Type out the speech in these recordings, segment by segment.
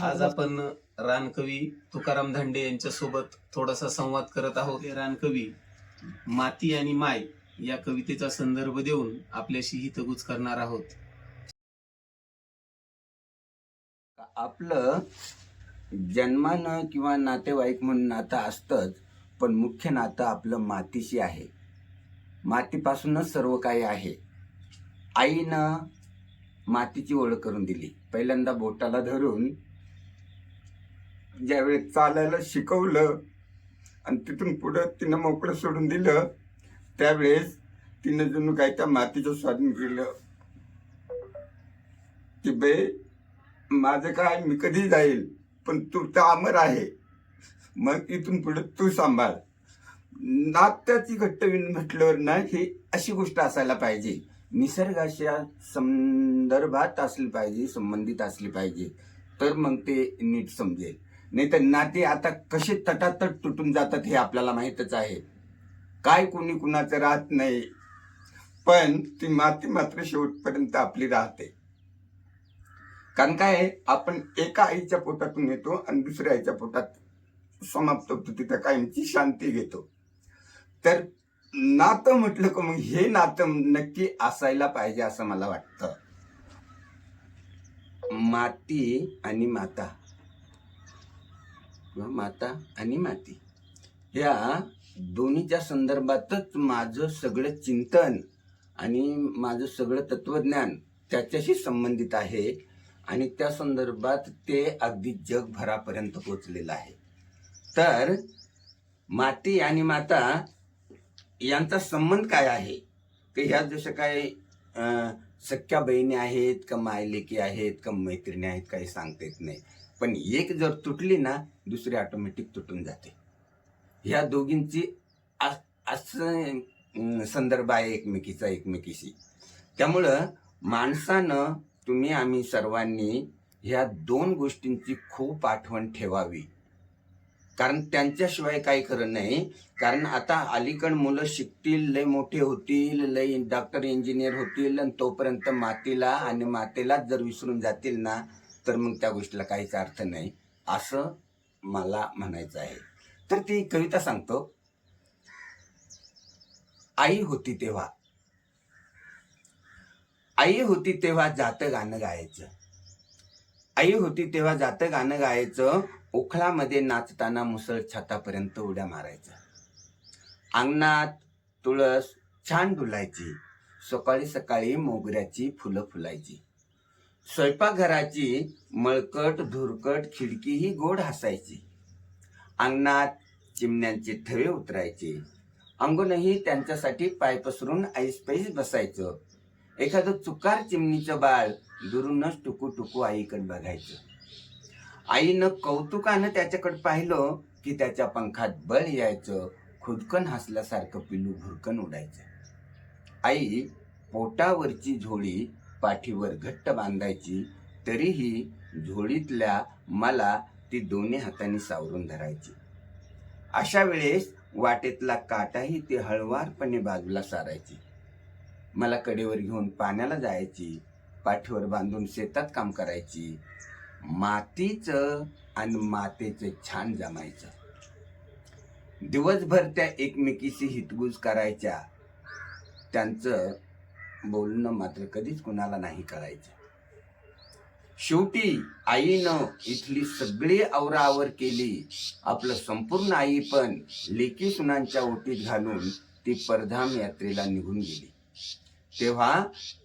आज आपण रानकवी तुकाराम धांडे यांच्या सोबत थोडासा संवाद करत आहोत. हे रानकवी माती आणि माय या कवितेचा संदर्भ देऊन आपल्याशी हितगुज करणार आहोत. आपलं जन्मानं किंवा नातेवाईक म्हणून नातं असतंच पण मुख्य नातं आपलं मातीशी आहे. मातीपासूनच सर्व काही आहे. आईनं मातीची ओळख करून दिली. पहिल्यांदा बोटाला धरून ज्यावेळेस चालायला शिकवलं आणि तिथून पुढं तिनं मोकळं सोडून दिलं त्यावेळेस तिनं जणू काय त्या मातीचं स्वाधीन केलं की बे माझं काय मी कधी जाईल पण तू तर अमर आहे. मग इथून पुढे तू सांभाळ. नात्याची घट्ट म्हटल्यावर ना ही अशी गोष्ट असायला पाहिजे. निसर्गाच्या संदर्भात असली पाहिजे संबंधित असली पाहिजे तर मग ते नीट समजेल. नाही तर नाते आता कसे तटातट तुटून जातात हे आपल्याला माहीतच आहे. काय कोणी कुणाचं राहत नाही पण ती माती मात्र शेवटपर्यंत आपली राहते. कारण काय आपण एका आईच्या पोटातून येतो आणि दुसऱ्या आईच्या पोटात समाप्त होतो तिथं कायमची शांती घेतो. तर नातं म्हटलं का मग हे नातं नक्की असायला पाहिजे असं मला वाटतं. माती आणि माता. माता आणि माती. या दोन्हीच्या संदर्भातच माझं सगळं चिंतन आणि माझं सगळं तत्वज्ञान त्याच्याशी संबंधित आहे आणि त्या संदर्भात ते अगदी जगभरापर्यंत पोचलेलं आहे. तर माती आणि माता यांचा संबंध काय आहे? की ह्या जसं काय सख्या बहिणी आहेत का मायलेकी आहेत का मैत्रिणी आहेत काही सांगता येत नाही. पण एक जर तुटली ना दुसरी ऑटोमॅटिक तुटून जाते. ह्या दोघींची असं संदर्भ आहे एकमेकीचा एकमेकीशी. त्यामुळं माणसानं तुम्ही आम्ही सर्वांनी ह्या दोन गोष्टींची खूप आठवण ठेवावी. कारण त्यांच्याशिवाय काही खरं नाही. कारण आता अलीकड मुलं शिकतील लय मोठे होतील लय डॉक्टर इंजिनियर होतील आणि तोपर्यंत मातीला आणि मातेलाच जर विसरून जातील ना तर मग त्या गोष्टीला काहीच अर्थ नाही असं मला म्हणायचं आहे. तर ती कविता सांगतो. आई होती तेव्हा. आई होती तेव्हा जातं गाणं गायचं. आई होती तेव्हा जातं गाणं गायचं. उखळामध्ये नाचताना मुसळ छतापर्यंत उड्या मारायचा. अंगणात तुळस छान डुलायची. सकाळी सकाळी मोगऱ्याची फुलं फुलायची. स्वयंपाकघराची मळकट धुरकट खिडकीही गोड हसायची. अंगणात चिमण्यांचे थवे उतरायचे. अंगणही त्यांच्यासाठी पाय पसरून ऐस पैस बसायचं. एखादं चुकार चिमणीचं बाळ दुरूनच टुकू टुकू आईकडे बघायचं. आईनं कौतुकानं त्याच्याकडे पाहिलं की त्याच्या पंखात बळ यायचं खुदकन हसल्यासारखं पिल्लू भुरकन उडायचं. आई पोटावरची झोळी पाठीवर घट्ट बांधायची तरीही झोळीतल्या मला ती दोन्ही हातांनी सावरून धरायची. अशा वेळेस वाटेतला काटाही ती हळवारपणे बाजूला सारायची. मला कडेवर घेऊन पाण्याला जायची पाठीवर बांधून शेतात काम करायची मातीचं आणि मातेचं छान जमायचं. दिवसभर त्या एकमेकीशी हितगुज करायच्या. त्यांचं बोलणं मात्र कधीच कुणाला नाही कळायचं. शेवटी आईनं इथली सगळी आवराआवर केली. आपलं संपूर्ण आई पण लेकी सुनांच्या ओटीत घालून ती परधाम यात्रेला निघून गेली. तेव्हा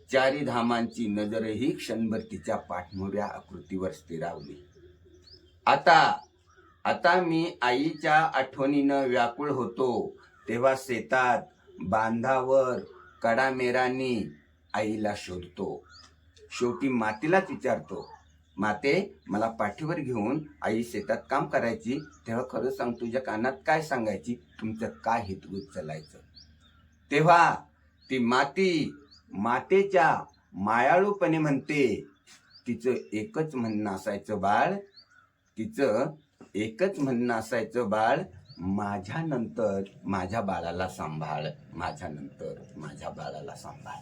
चारी धामांची नजरही क्षणभर तिच्या पाठमोऱ्या आकृतीवर स्थिरावली. आता आता मी आईच्या आठवणीनं व्याकुळ होतो तेव्हा शेतात बांधावर कडामेरांनी आईला शोधतो. शेवटी मातीलाच विचारतो माते मला पाठीवर घेऊन आई शेतात काम करायची तेव्हा खरं सांग तुझ्या कानात काय सांगायची तुमचं काय हितगुज चालायचं तेव्हा ती माती मातेच्या मायाळूपणे म्हणते तिचं एकच म्हणणं असायचं बाळ तिचं एकच म्हणणं असायचं बाळ माझ्यानंतर माझ्या बाळाला सांभाळ माझ्यानंतर माझ्या बाळाला सांभाळ.